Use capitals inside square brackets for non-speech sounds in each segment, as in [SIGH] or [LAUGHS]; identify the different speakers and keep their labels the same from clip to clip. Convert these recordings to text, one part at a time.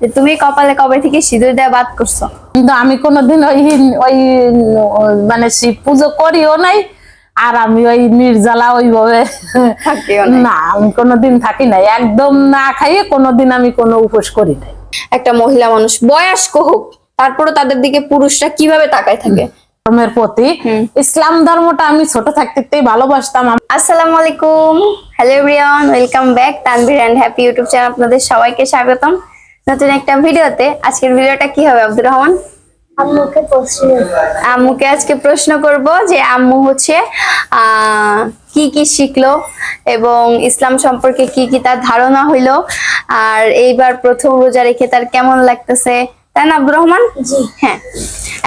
Speaker 1: যে তুমি কপালে কবে থেকে সিঁদুর দেওয়া বাদ করছ?
Speaker 2: কিন্তু আমি কোনোদিন ওই ওই মানে শিব পুজো করিও নাই আর আমি ওই নির্জালা ওইভাবে না আমি কোনোদিন থাকি নাই। একদম না খাইয়ে কোনোদিন আমি কোনো উপোস করি নাই।
Speaker 1: একটা মহিলা মানুষ বয়স্ক হোক তারপরে তাদের দিকে পুরুষরা কীভাবে তাকায় থাকে?
Speaker 2: ধর্মের প্রতি ইসলাম ধর্মটা আমি ছোট থাকতেই ভালোবাসতাম।
Speaker 1: আসসালামু আলাইকুম। Hello everyone welcome back Tanvir and happy YouTube channel আপনাদের সবাইকে স্বাগতম। নতুন একটা ভিডিওতে আজকের ভিডিওটা কি হবে আব্দুর রহমান?
Speaker 3: আম্মুকে প্রশ্ন।
Speaker 1: আম্মুকে আজকে প্রশ্ন করব যে আম্মু হচ্ছে আহ, কি কি শিখলো এবং ইসলাম সম্পর্কে কি কি তার ধারণা হইল আর এইবার প্রথম রোজা রেখে তার কেমন লাগতেছে তাই না আব্দুর রহমান?
Speaker 3: জি।
Speaker 1: হ্যাঁ।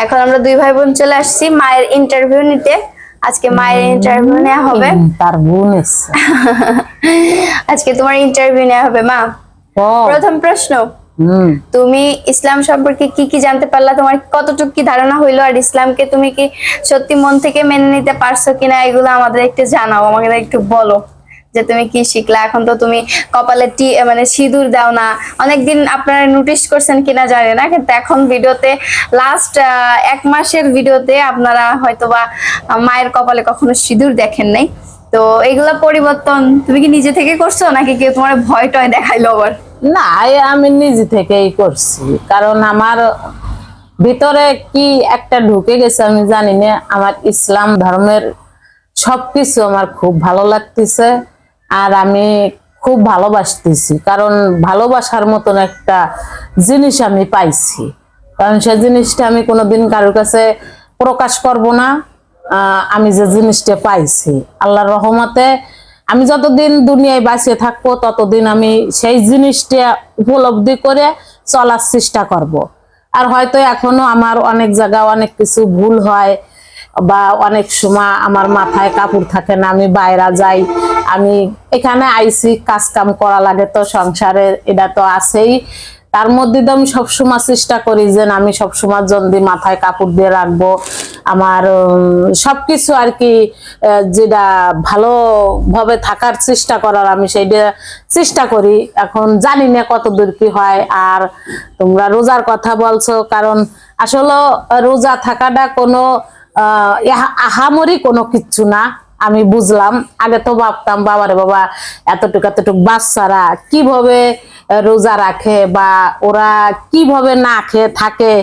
Speaker 1: এখন আমরা দুই ভাই বোন চলে আসছি মায়ের ইন্টারভিউ নিতে। আজকে মায়ের ইন্টারভিউ নেওয়া হবে।
Speaker 2: তার বোন
Speaker 1: আজকে তোমার ইন্টারভিউ নেওয়া হবে মা। প্রথম প্রশ্ন। তুমি ইসলাম সম্পর্কে কি কি জানতে পারলা? তোমার কতটুকু কি ধারণা হইল? আর ইসলামকে তুমি কি সত্যি মন থেকে মেনে নিতে পারছ কিনা এগুলো আমাদের একটু জানাও, আমাকে একটু বলো যে তুমি কি শিখলা? এখন তো তুমি কপালে টি মানে সিঁদুর দাও না। অনেকদিন আপনারা নোটিশ করছেন কিনা জানি না, কিন্তু এখন ভিডিওতে লাস্ট এক মাসের ভিডিওতে আপনারা হয়তোবা মায়ের কপালে কখনো সিঁদুর দেখেন নাই। তো এগুলা পরিবর্তন তুমি কি নিজে থেকে করছ নাকি কেউ তোমার ভয় টয় দেখাইলো আবার?
Speaker 2: না আমি নিজে থেকেই করছি। কারণ আমার ভিতরে কি একটা ঢুকে গেছে আমি জানি না। আমার ইসলাম ধর্মের সবকিছু আমার খুব ভালো লাগতেছে আর আমি খুব ভালোবাসতেছি। কারণ ভালোবাসার মতন একটা জিনিস আমি পাইছি। কারণ সে জিনিসটা আমি কোনোদিন কারোর কাছে প্রকাশ করব না। আমি যে জিনিসটা পাইছি, আল্লাহর রহমতে আমি যতদিন দুনিয়ায় বাঁচিয়ে থাকব, ততদিন আমি সেই জিনিসটা উপলব্ধি করে চলার চেষ্টা করব। আর হয়তো এখনও আমার অনেক জায়গা অনেক কিছু ভুল হয় বা অনেক সময় আমার মাথায় কাপড় থাকে না, আমি বাইরে যাই, আমি এখানে আইসি কাজ কাম করা লাগে তো সংসারে, এটা তো আছেই তার মধ্যে তো আমি সবসময় চেষ্টা করি যে আমি সবসময় জলদি মাথায় কাপড় দিয়ে রাখব। আমার সবকিছু আর কি যেটা ভালোভাবে থাকার চেষ্টা করার আমি সেইটা চেষ্টা করি। এখন জানি না কত দূর কি হয়। আর তোমরা রোজার কথা বলছো কারণ আসলে রোজা থাকাটা কোনো আহ, আহামরি কোনো কিচ্ছু না। আমি বুঝলাম আগে তো ভাবতাম বাবারে বাবা এতটুকু এতটুকু বাচ্চারা কীভাবে রোজা রাখে বা ওরা কীভাবে না খেয়ে থাকে?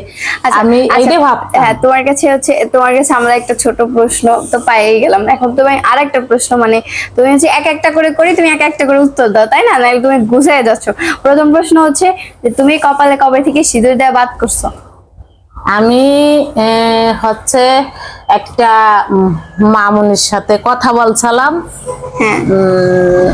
Speaker 1: আচ্ছা,
Speaker 2: আমি
Speaker 1: আচ্ছা,
Speaker 2: এইটাই ভাবতাম।
Speaker 1: হ্যাঁ তোমার কাছে হচ্ছে তোমার কাছে আমরা একটা ছোট প্রশ্ন তো পাইয়ে গেলাম। এখন তুমি আর একটা প্রশ্ন মানে তুমি হচ্ছে এক একটা করে করি তুমি এক একটা করে উত্তর দাও তাই না? নাহলে তুমি গুছিয়ে যাচ্ছ। প্রথম প্রশ্ন হচ্ছে যে তুমি কপালে কবে থেকে সিঁদুর দেওয়া বাদ করছ?
Speaker 2: আমি আহ, হচ্ছে একটা মামুনির সাথে কথা বলছিলাম
Speaker 1: হ্যাঁ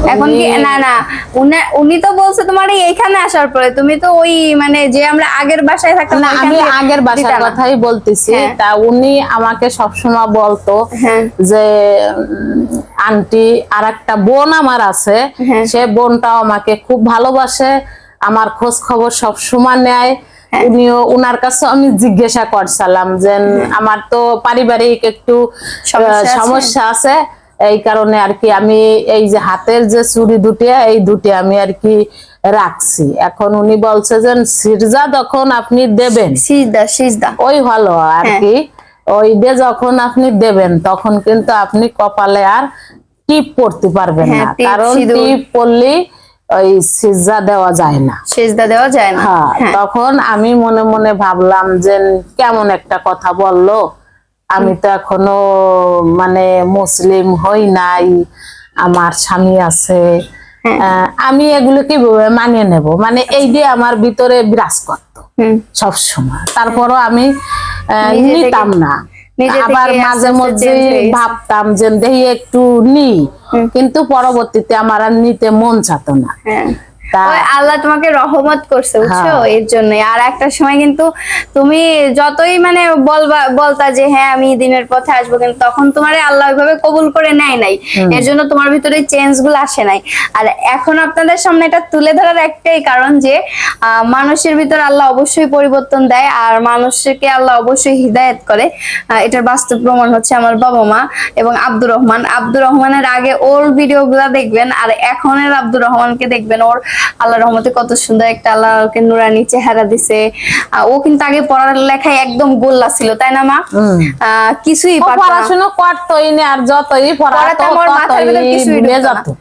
Speaker 1: এখন কি না না উনি- উনি তো বলছে তোমার এইখানে আসার পরে তুমি তো ওই মানে যে আমরা আগের বাসায় থাকতাম
Speaker 2: না আমি আগের বাসার কথাই বলতেছি
Speaker 1: হ্যাঁ।
Speaker 2: তা উনি আমাকে সবসময় বলতো
Speaker 1: হ্যাঁ।
Speaker 2: যে আন্টি আর একটা বোন আমার আছে। সে বোনটাও আমাকে খুব ভালোবাসে আমার খোঁজ খবর সব সময় নেয়। উনিও উনার কাছে আমি জিজ্ঞাসা করছিলাম যে আমার তো পারিবারিক একটু
Speaker 1: সমস্যা আছে?
Speaker 2: এই কারণে আর কি আমি এই যে হাতের যে চুড়ি দুটি এই দুটি আমি আর কি রাখছি। এখন উনি বলছে যে সিরজা যখন আপনি দেবেন
Speaker 1: সিজদা সিজদা।
Speaker 2: ওই হলো আর
Speaker 1: হ্যাঁ।
Speaker 2: কি ওই দিয়ে যখন আপনি দেবেন তখন কিন্তু আপনি কপালে আর টিপ পড়তে পারবেন
Speaker 1: হ্যাঁ,
Speaker 2: না। কারণ টিপ পড়লে ওই সিজা দেওয়া যায় না।
Speaker 1: সিজদা দেওয়া যায় না?
Speaker 2: হ্যাঁ
Speaker 1: হ্যাঁ।
Speaker 2: তখন আমি মনে মনে ভাবলাম যে কেমন একটা কথা বলল। আমি তো এখনও মানে মুসলিম হই নাই আমার স্বামী আছে।
Speaker 1: হ্যাঁ।
Speaker 2: আমি এগুলো কীভাবে মানিয়ে নেব। মানে এই দিয়ে আমার ভিতরে বিরাজ করতো
Speaker 1: হুম।
Speaker 2: সব সময় তারপরও আমি নিতাম না। আবার মাঝে মধ্যে। ভাবতাম যে দেখি একটু নি। কিন্তু পরবর্তীতে আমার আর নিতে মন চাত না।
Speaker 1: হ্যাঁ। আল্লাহ তোমাকে রহমত করছে বুঝছ?
Speaker 2: হ্যাঁ।
Speaker 1: এর জন্য। আর একটা সময় কিন্তু তুমি যতই মানে বলবা বলতা যে হ্যাঁ আমি দিনের পথে আসব। কিন্তু তখন তোমার আল্লাহ ওইভাবে কবুল করে নেয় নাই। এর জন্য তোমার ভিতরে চেঞ্জগুলো আসে নাই। আর এখন আপনাদের সামনে এটা তুলে ধরার একটাই কারণ যে মানুষের ভিতর আল্লাহ অবশ্যই পরিবর্তন দেয় আর মানুষকে আল্লাহ অবশ্যই হিদায়ত করে। এটার বাস্তব প্রমাণ হচ্ছে আমার বাবা মা এবং আব্দুর রহমান। আব্দুর রহমানের আগে ওর ভিডিও গুলা দেখবেন আর এখনের আব্দুর রহমানকে দেখবেন। ওর আল্লাহ রহমতে কত সুন্দর একটা আল্লাহকে নুরানি চেহারা দিছে। ও কিন্তু আগে পড়ালেখায় একদম গোল্লা ছিল তাই না মা? কিছুই
Speaker 2: পড়াশোনা করতোই না আর যতই পড়াতো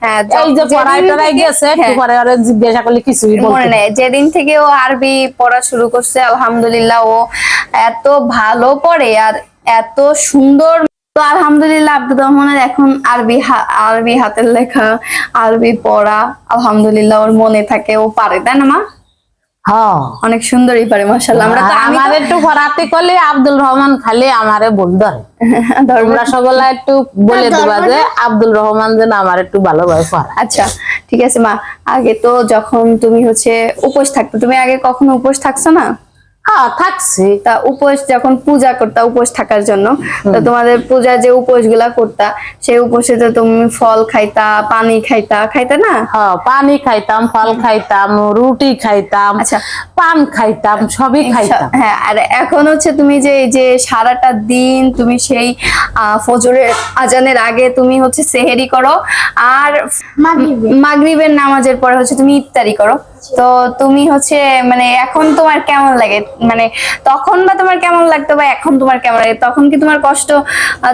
Speaker 1: হ্যাঁ,
Speaker 2: এই যে গেছে একটু
Speaker 1: হ্যাঁ।
Speaker 2: পরে জিজ্ঞাসা করলে কিছুই
Speaker 1: মনে নেই। যেদিন থেকে ও আরবি পড়া শুরু করছে আলহামদুলিল্লাহ ও এত ভালো পড়ে আর এত সুন্দর তো আলহামদুলিল্লাহ আব্দুর রহমানের এখন আরবি আরবি হাতের লেখা আরবি পড়া আলহামদুলিল্লাহ ওর মনে থাকে ও পারে তাই না মা?
Speaker 2: হ্যাঁ।
Speaker 1: অনেক সুন্দরই পারে মাসাল্লাহ আমরা তো
Speaker 2: আমার একটু করলে আব্দুল রহমান খালি আমারে বল ধরে। [LAUGHS] তোমরা সকলে একটু বলে দিবা যে আব্দুল রহমান যেন আমার একটু ভালোভাবে পড়া
Speaker 1: আচ্ছা ঠিক আছে মা। আগে তো যখন তুমি হচ্ছে উপোস থাকতো তুমি আগে কখনো উপোস থাকছো না?
Speaker 2: হ্যাঁ থাকছি।
Speaker 1: তা উপোস যখন পূজা করতা উপোস থাকার জন্য তো তোমাদের পূজার যে উপোসগুলা করতা সেই উপোসে তো তুমি ফল খাইতা পানি খাইতা খাইতা না?
Speaker 2: হ্যাঁ পানি খাইতাম ফল খাইতাম রুটি খাইতাম
Speaker 1: আচ্ছা।
Speaker 2: পান খাইতাম সবই খাইতাম।
Speaker 1: হ্যাঁ আর এখন হচ্ছে তুমি যে এই যে সারাটা দিন তুমি সেই ফজরের আজানের আগে তুমি হচ্ছে সেহেরি করো আর
Speaker 3: মাগরিবে।
Speaker 1: মাগরিবের নামাজের পরে হচ্ছে তুমি ইফতারি করো। তো তুমি হচ্ছে মানে এখন তোমার কেমন লাগে? মানে তখন বা তোমার কেমন লাগতো বা এখন তোমার কেমন লাগে? তখন কি তোমার কষ্ট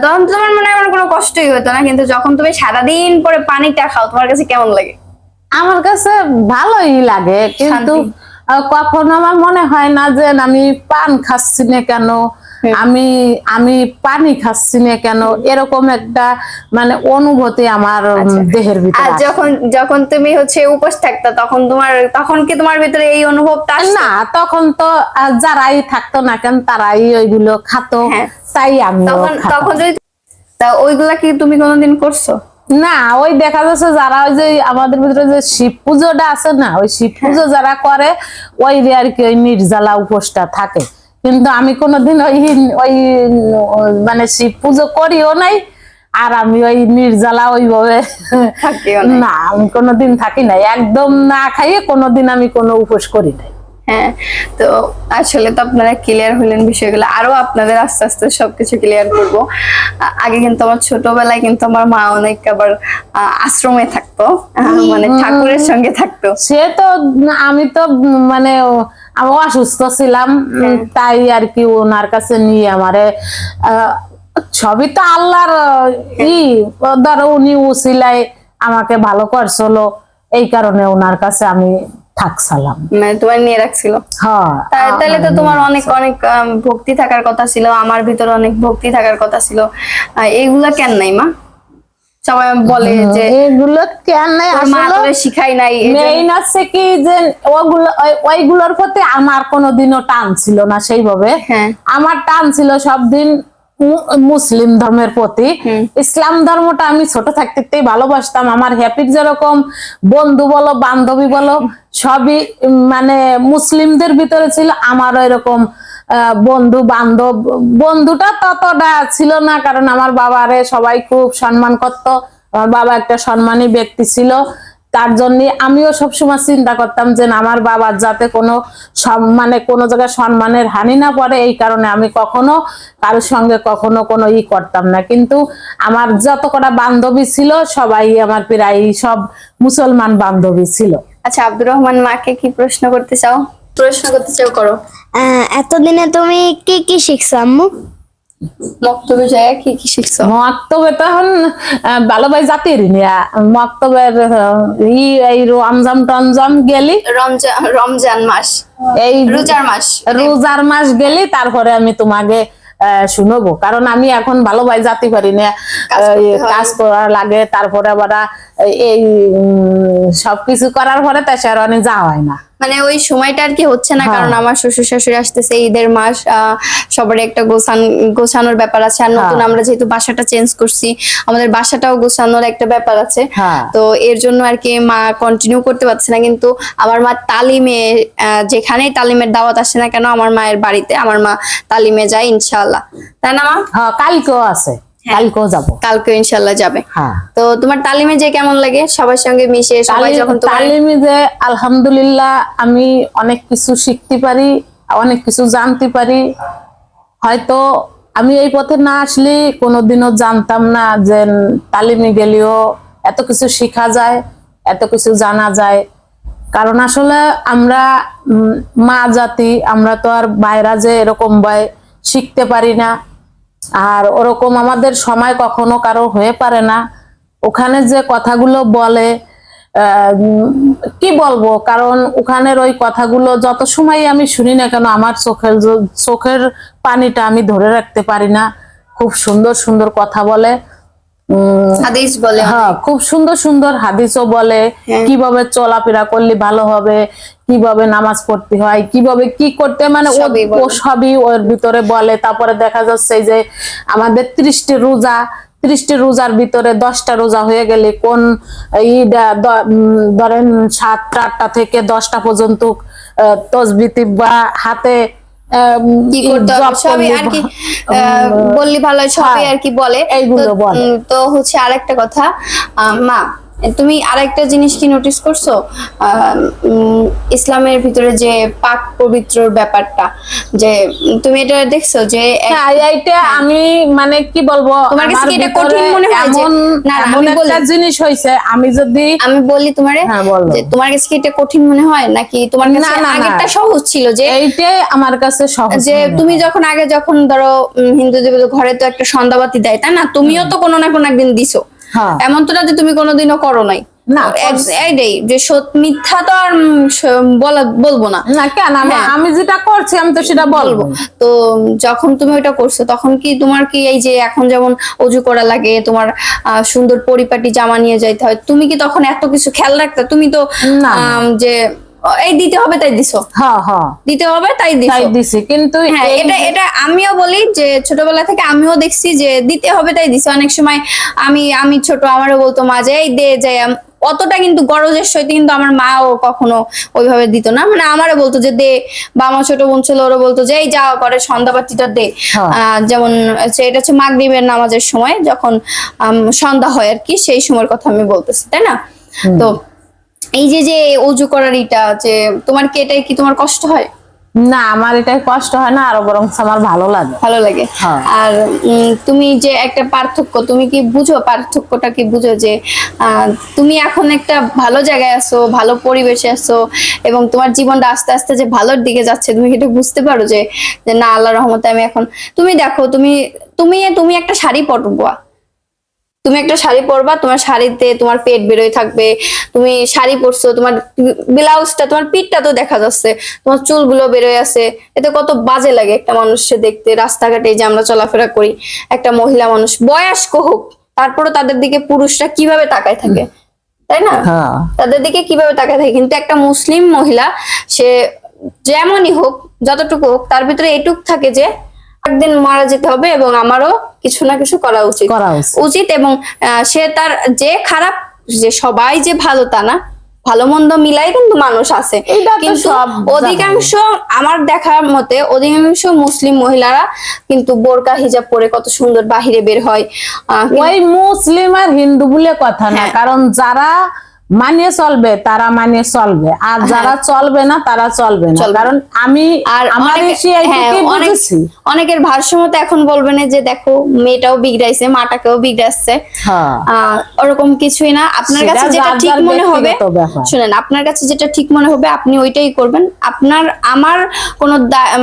Speaker 1: তখন তোমার মানে আমার কোনো কষ্টই হতো না কিন্তু যখন তুমি সারাদিন পরে পানিটা খাও তোমার কাছে কেমন লাগে?
Speaker 2: আমার কাছে ভালোই লাগে কিন্তু কখনো আমার মনে হয় না যে আমি পান খাচ্ছি না কেন। আমি আমি পানি খাচ্ছি না কেন? এরকম একটা মানে অনুভূতি আমার দেহের
Speaker 1: আর
Speaker 2: ভিতরে আসে।
Speaker 1: যখন যখন তুমি হচ্ছে উপোস থাকতা তখন তোমার তখন কি তোমার ভিতরে এই অনুভবটা?
Speaker 2: না তখন তো যারাই থাকতো না কেন তারাই ওইগুলো খাতো।
Speaker 1: হ্যাঁ।
Speaker 2: তাই আমিও
Speaker 1: তখন তখন যদি তা ওইগুলা কি তুমি কোনোদিন করছ?
Speaker 2: না ওই দেখা যাচ্ছে যারা ওই যে আমাদের ভিতরে যে শিব পুজোটা আছে না ওই শিব পুজো যারা করে ওই আর কি ওই নির্জালা উপোসটা থাকে। কিন্তু আমি কোনোদিন ওই ওই মানে শিব পুজো করিও নাই আর আমি ওই নির্জালা ওইভাবে না আমি কোনোদিন থাকি নাই। একদম না খাইয়ে কোনোদিন আমি কোনো উপোস করি নাই।
Speaker 1: হ্যাঁ তো আসলে তো আপনারা ক্লিয়ার হলেন বিষয়গুলো। আরও আপনাদের আস্তে আস্তে সবকিছু ক্লিয়ার করব। আগে কিন্তু আমার ছোটবেলায় কিন্তু আমার মা অনেক আবার আশ্রমে থাকতো। মানে ঠাকুরের সঙ্গে থাকতো।
Speaker 2: সে তো আমি তো মানে আমি অসুস্থ ছিলাম তাই আর কি ওনার কাছে নিয়ে আমারে সবই তো আল্লাহর ই ধরো উনি উসিলাই আমাকে ভালো করছিল এই কারণে ওনার কাছে আমি থাকছিলাম
Speaker 1: মানে তোমার নিয়ে রাখছিল?
Speaker 2: হ্যাঁ
Speaker 1: তাহলে তো তোমার অনেক অনেক ভক্তি থাকার কথা ছিল আমার ভিতরে অনেক ভক্তি থাকার কথা ছিল। কেন নাই মা? সবাই বলে যে
Speaker 2: এগুলো কেন নাই? আসলে
Speaker 1: শিখাই নাই
Speaker 2: মেইন আছে কি যে ওগুলো ওইগুলোর প্রতি আমার কোনোদিনও টান ছিল না সেইভাবে।
Speaker 1: হ্যাঁ।
Speaker 2: আমার টান ছিল সব দিন মুসলিম ধর্মের প্রতি। ইসলাম ধর্মটা আমি ছোট থাকতেই ভালোবাসতাম। আমার হ্যাপির যেরকম বন্ধু বলো বান্ধবী বলো সবই মানে মুসলিমদের ভিতরে ছিল। আমারও এরকম বন্ধু বান্ধব বন্ধুটা ততটা ছিল না কারণ আমার বাবারে সবাই খুব সম্মান করতো। আমার বাবা একটা সম্মানী ব্যক্তি ছিল। তার জন্য আমিও সবসময় চিন্তা করতাম যে আমার বাবার যাতে কোনো সম- মানে কোনো জায়গায় সম্মানের হানি না পড়ে এই কারণে আমি কখনো কারোর সঙ্গে কখনো কোনো ই করতাম না। কিন্তু আমার যত কটা বান্ধবী ছিল সবাই আমার প্রায় সব মুসলমান বান্ধবী ছিল।
Speaker 1: আচ্ছা আব্দুর রহমান মাকে কি প্রশ্ন করতে চাও? প্রশ্ন করতে চাও করো।
Speaker 3: এতদিনে তুমি কি কি শিখছো আম্মু?
Speaker 1: মক্তবে যায় কি কি শিখছো?
Speaker 2: মক্তবে তো এখন আহ, ভালো ভাই জাতির নিয়া মক্তবের ই এই টমজাম গেলি।
Speaker 1: রমজান রমজান মাস।
Speaker 2: এই
Speaker 1: রোজার মাস।
Speaker 2: রোজার মাস গেলে তারপরে আমি তোমাকে আহ, শুনব। কারণ আমি এখন ভালো ভাই জাতি পারি না
Speaker 1: কাজ।
Speaker 2: কাজ করা লাগে তারপরে আবার এই সবকিছু করার পরে তাছাড়া অনেক যাওয়া হয় না
Speaker 1: মানে ওই সময়টা আর কি হচ্ছে না
Speaker 2: হ্যাঁ।
Speaker 1: কারণ আমার শ্বশুর শাশুড়ি আসতেছে ঈদের মাস আহ, সবারই একটা গোছান গোছানোর ব্যাপার আছে আর নতুন
Speaker 2: হ্যাঁ।
Speaker 1: আমরা যেহেতু বাসাটা চেঞ্জ করছি আমাদের বাসাটাও গোছানোর একটা ব্যাপার আছে
Speaker 2: হ্যাঁ।
Speaker 1: তো এর জন্য আর কি মা কন্টিনিউ করতে পারছে না কিন্তু আমার মা তালিমে যেখানেই তালিমের দাওয়াত আসে না কেন আমার মায়ের বাড়িতে আমার মা তালিমে যায় ইনশাআল্লাহ তাই না মা
Speaker 2: হ্যাঁ কালকেও আছে
Speaker 1: হ্যাঁ।
Speaker 2: কালকেও যাব।
Speaker 1: কালকে ইনশাআল্লাহ যাবে।
Speaker 2: হ্যাঁ।
Speaker 1: তো তোমার তালিমে যে কেমন লাগে? সবার সঙ্গে মিশে সবাই যখন
Speaker 2: তালিমে যে আলহামদুলিল্লাহ আমি অনেক কিছু শিখতে পারি অনেক কিছু জানতে পারি। হয়তো আমি এই পথে না আসলে কোনোদিনও জানতাম না যে তালিমে গেলেও এত কিছু শেখা যায় এত কিছু জানা যায়। কারণ আসলে আমরা মা জাতি আমরা তো আর বাইরা যে এরকম বয় শিখতে পারি না। আর ওরকম আমাদের সময় কখনো কারও হয়ে পারে না। ওখানে যে কথাগুলো বলে কি বলব? কারণ ওখানের ওই কথাগুলো যত সময় আমি শুনি না কেন, আমার চোখের চোখের পানিটা আমি ধরে রাখতে পারি না। খুব সুন্দর সুন্দর কথা বলে।
Speaker 1: হাদিস বলে।
Speaker 2: হ্যাঁ খুব সুন্দর সুন্দর হাদিসও বলে
Speaker 1: হ্যাঁ।
Speaker 2: কীভাবে চলাফেরা করলে ভালো হবে কীভাবে নামাজ পড়তে হয় কীভাবে কি করতে মানে ও-
Speaker 1: সবই
Speaker 2: ওর ভিতরে বলে। তারপরে দেখা যাচ্ছে যে আমাদের ত্রিশটি রোজা ত্রিশটি রোজার ভিতরে দশটা রোজা হয়ে গেলে কোন ধরেন সাতটা আটটা থেকে দশটা পর্যন্ত তসবিতি বা হাতে
Speaker 1: কি করতে হবে সবই আর কি আহ, বললি ভালো হয়, সবই
Speaker 2: হ্যাঁ,
Speaker 1: আর কি বলে তো,
Speaker 2: বলে।
Speaker 1: উম, তো হচ্ছে আরেকটা কথা আহ, মা তুমি আরেকটা জিনিস কি নোটিস করছ আহ, উম, ইসলামের ভিতরে যে পাক পবিত্রর ব্যাপারটা যে তুমি এটা দেখছ যে এক-
Speaker 2: হ্যাঁ, আমি মানে কি বলব
Speaker 1: তোমার কাছে এটা কঠিন মনে হয় যে- না, আমি
Speaker 2: একটা
Speaker 1: বলি।
Speaker 2: জিনিস হয়েছে আমি যদি
Speaker 1: আমি বলি তোমারে
Speaker 2: হ্যাঁ,
Speaker 1: যে তোমার কাছে কি এটা কঠিন মনে হয় নাকি তোমার কাছে। আগেরটা সহজ ছিল যে
Speaker 2: এইটাই আমার কাছে সহজ
Speaker 1: যে তুমি যখন আগে যখন ধরো হিন্দু দেবীদের ঘরে তো একটা সন্ধ্যাবাতি দেয় তাই না তুমিও তো কোনো না কোনো একদিন দিছো
Speaker 2: হ্যাঁ।
Speaker 1: এমন তো না যে তুমি কোনোদিনও করো নাই।
Speaker 2: না,
Speaker 1: এইটাই যে মিথ্যা তো আর বলা বলব না।
Speaker 2: না কেন? আমি
Speaker 1: হ্যাঁ।
Speaker 2: আমি যেটা করছি আমি তো সেটা বলব।
Speaker 1: তো যখন তুমি ওটা করছ তখন কি তোমার কি এই যে এখন যেমন অজু করা লাগে তোমার সুন্দর পরিপাটি জামা নিয়ে যাইতে হয় তুমি কি তখন এত কিছু খেয়াল রাখতে? তুমি তো। যে এই দিতে হবে তাই দিছো?
Speaker 2: হ্যাঁ হ্যাঁ।
Speaker 1: দিতে হবে তাই দিছো?
Speaker 2: তাই দিছি কিন্তু
Speaker 1: হ্যাঁ এটা এটা আমিও বলি যে ছোটবেলা থেকে আমিও দেখছি যে দিতে হবে তাই দিছে। অনেক সময় আমি আমি ছোট আমারও বলতো মা যে এই দে যে অতটা কিন্তু গরজের সহিত কিন্তু আমার মাও কখনো ওইভাবে দিত না। মানে আমারও বলতো যে দে। বা আমার ছোট বোন ছিল ওরা বলতো যে এই যাওয়া করে সন্ধ্যাবাতিটা দে।
Speaker 2: হ্যাঁ।
Speaker 1: যেমন হচ্ছে এটা হচ্ছে মাগরিবের নামাজের সময় যখন সন্ধ্যা হয় আর কি সেই সময়ের কথা আমি বলতেছি তাই না? তো এই যে যে অজু করার এটা যে তোমার কি এটাই কি তোমার কষ্ট হয়?
Speaker 2: না আমার এটাই কষ্ট হয় না আরও বরং আমার ভালো লাগে।
Speaker 1: ভালো লাগে।
Speaker 2: হ্যাঁ।
Speaker 1: আর তুমি যে একটা পার্থক্য তুমি কি বুঝো পার্থক্যটা কি বুঝো যে আহ, তুমি এখন একটা ভালো জায়গায় আছো ভালো পরিবেশে আছো এবং তোমার জীবনটা আস্তে আস্তে যে ভালোর দিকে যাচ্ছে তুমি এটা বুঝতে পারো যে যে না আল্লাহ রহমতে আমি এখন তুমি দেখো তুমি তুমি তুমি একটা শাড়ি পরবা তুমি একটা শাড়ি পরবা তোমার শাড়িতে তোমার পেট বেরোয় থাকবে তুমি শাড়ি পরছো তোমার ব্লাউজটা তোমার পিঠটা তো দেখা যাচ্ছে তোমার চুলগুলো বেরোয় আছে। এতে কত বাজে লাগে একটা মানুষকে দেখতে রাস্তাঘাটে যে আমরা চলাফেরা করি একটা মহিলা মানুষ বয়স্ক হোক তারপরে তাদের দিকে পুরুষরা কীভাবে তাকায় থাকে তাই না?
Speaker 2: হ্যাঁ।
Speaker 1: তাদের দিকে কীভাবে তাকায় থাকে কিন্তু একটা মুসলিম মহিলা সে যেমনই হোক যতটুকু হোক তার ভিতরে এটুক থাকে যে একদিন মারা যেতে হবে এবং আমারও কিছু না কিছু করা উচিত।
Speaker 2: করা উচিত।
Speaker 1: এবং সে তার যে খারাপ যে সবাই যে ভালো তা না ভালো মন্দ মিলাই কিন্তু মানুষ আছে। কিন্তু
Speaker 2: সব
Speaker 1: অধিকাংশ আমার দেখার মতে অধিকাংশ মুসলিম মহিলারা কিন্তু বোরকা হিজাব পরে কত সুন্দর বাহিরে বের হয়।
Speaker 2: ওই মুসলিম আর হিন্দু বলে কথা না।
Speaker 1: হ্যাঁ।
Speaker 2: কারণ যারা মানিয়ে চলবে তারা মানিয়ে চলবে। আর যারা চলবে না তারা চলবে না। কারণ আমি
Speaker 1: আর
Speaker 2: আমার
Speaker 1: হ্যাঁ,
Speaker 2: বুঝেছি।
Speaker 1: অনেকের ভারসাম্য এখন বলবে না যে দেখো মেয়েটাও বিগড়াইছে মাটাকেও বিগড়াচ্ছে।
Speaker 2: হ্যাঁ।
Speaker 1: ওরকম কিছুই না। আপনার কাছে যেটা ঠিক মনে হবে শুনেন আপনার কাছে যেটা ঠিক মনে হবে আপনি ওইটাই করবেন। আপনার আমার কোনো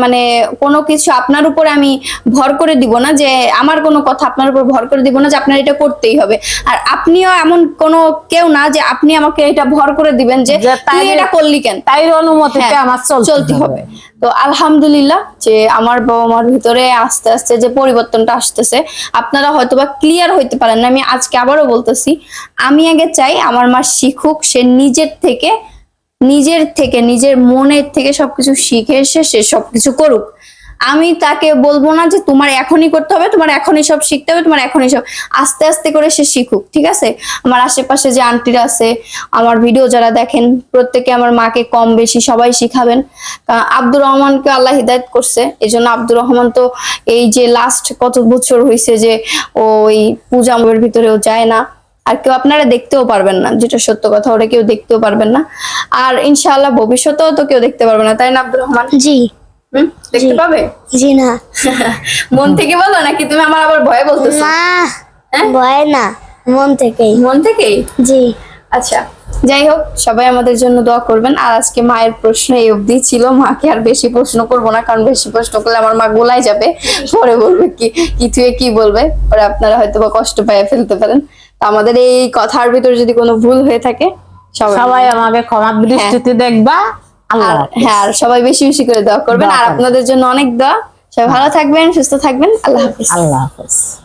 Speaker 1: মানে কোনো কিছু আপনার উপরে আমি ভর করে দিব না যে আমার কোনো কথা আপনার উপর ভর করে দিব না যে আপনার এটা করতেই হবে। আর আপনিও এমন কোনো কেউ না যে আপনি আমাকে এটা ভর করে দিবেন যে তুই এটা করলি কেন?
Speaker 2: তাই অনুমতিতে
Speaker 1: হ্যাঁ,
Speaker 2: আমার চলতে
Speaker 1: হবে। তো আলহামদুলিল্লাহ যে আমার বাবা মার ভিতরে আস্তে আস্তে যে পরিবর্তনটা আসতেছে আপনারা হয়তো বা ক্লিয়ার হইতে পারেন না। আমি আজকে আবারও বলতেছি আমি আগে চাই আমার মা শিখুক সে নিজের থেকে নিজের থেকে নিজের মনের থেকে সবকিছু শিখে এসে সে সবকিছু করুক। আমি তাকে বলব না যে তোমার এখনই করতে হবে, তোমার এখনই সব শিখতে হবে, তোমার এখনই সব আস্তে আস্তে করে সে শিখুক, ঠিক আছে? আমার আশেপাশে যে আন্টিরা আছে, আমার ভিডিও যারা দেখেন, প্রত্যেকে আমার মাকে কম বেশি সবাই শিখাবেন। আব্দুর রহমানকে আল্লাহ হিদায়ত করছে এই জন্য আব্দুর রহমান তো এই যে লাস্ট কত বছর হয়েছে যে ওই পূজা ভিতরেও যায় না। আর কেউ আপনারা দেখতেও পারবেন না, যেটা সত্য কথা, ওরা কেউ দেখতেও পারবেন না। আর ইনশাআল্লাহ ভবিষ্যতেও তো কেউ দেখতে পারবে না, তাই না আব্দুর রহমান?
Speaker 3: জি।
Speaker 1: হুম দেখতে পাবে?
Speaker 3: জি না। [LAUGHS]
Speaker 1: মন থেকে বলো নাকি তুমি আমার আবার ভয়ে বলতেছো?
Speaker 3: না
Speaker 1: হ্যাঁ?
Speaker 3: ভয় না মন থেকেই।
Speaker 1: মন থেকেই?
Speaker 3: জি।
Speaker 1: আচ্ছা যাই হোক সবাই আমাদের জন্য দোয়া করবেন। আর আজকে মায়ের প্রশ্ন এই অবধি ছিল মাকে আর বেশি প্রশ্ন করব না কারণ বেশি প্রশ্ন করলে আমার মা গোলাই যাবে। পরে বলবে কি কি তুই কি বলবে পরে আপনারা হয়তো বা কষ্ট পেয়ে ফেলতে পারেন। তো আমাদের এই কথার ভিতরে যদি কোনো ভুল হয়ে থাকে সবাই
Speaker 2: আমাকে ক্ষমা দৃষ্টিতে দেখবা।
Speaker 1: হ্যাঁ আর সবাই বেশি বেশি করে দোয়া করবেন। আর আপনাদের জন্য অনেক দোয়া। সবাই ভালো থাকবেন সুস্থ থাকবেন। আল্লাহ হাফিজ।
Speaker 2: আল্লাহ হাফেজ।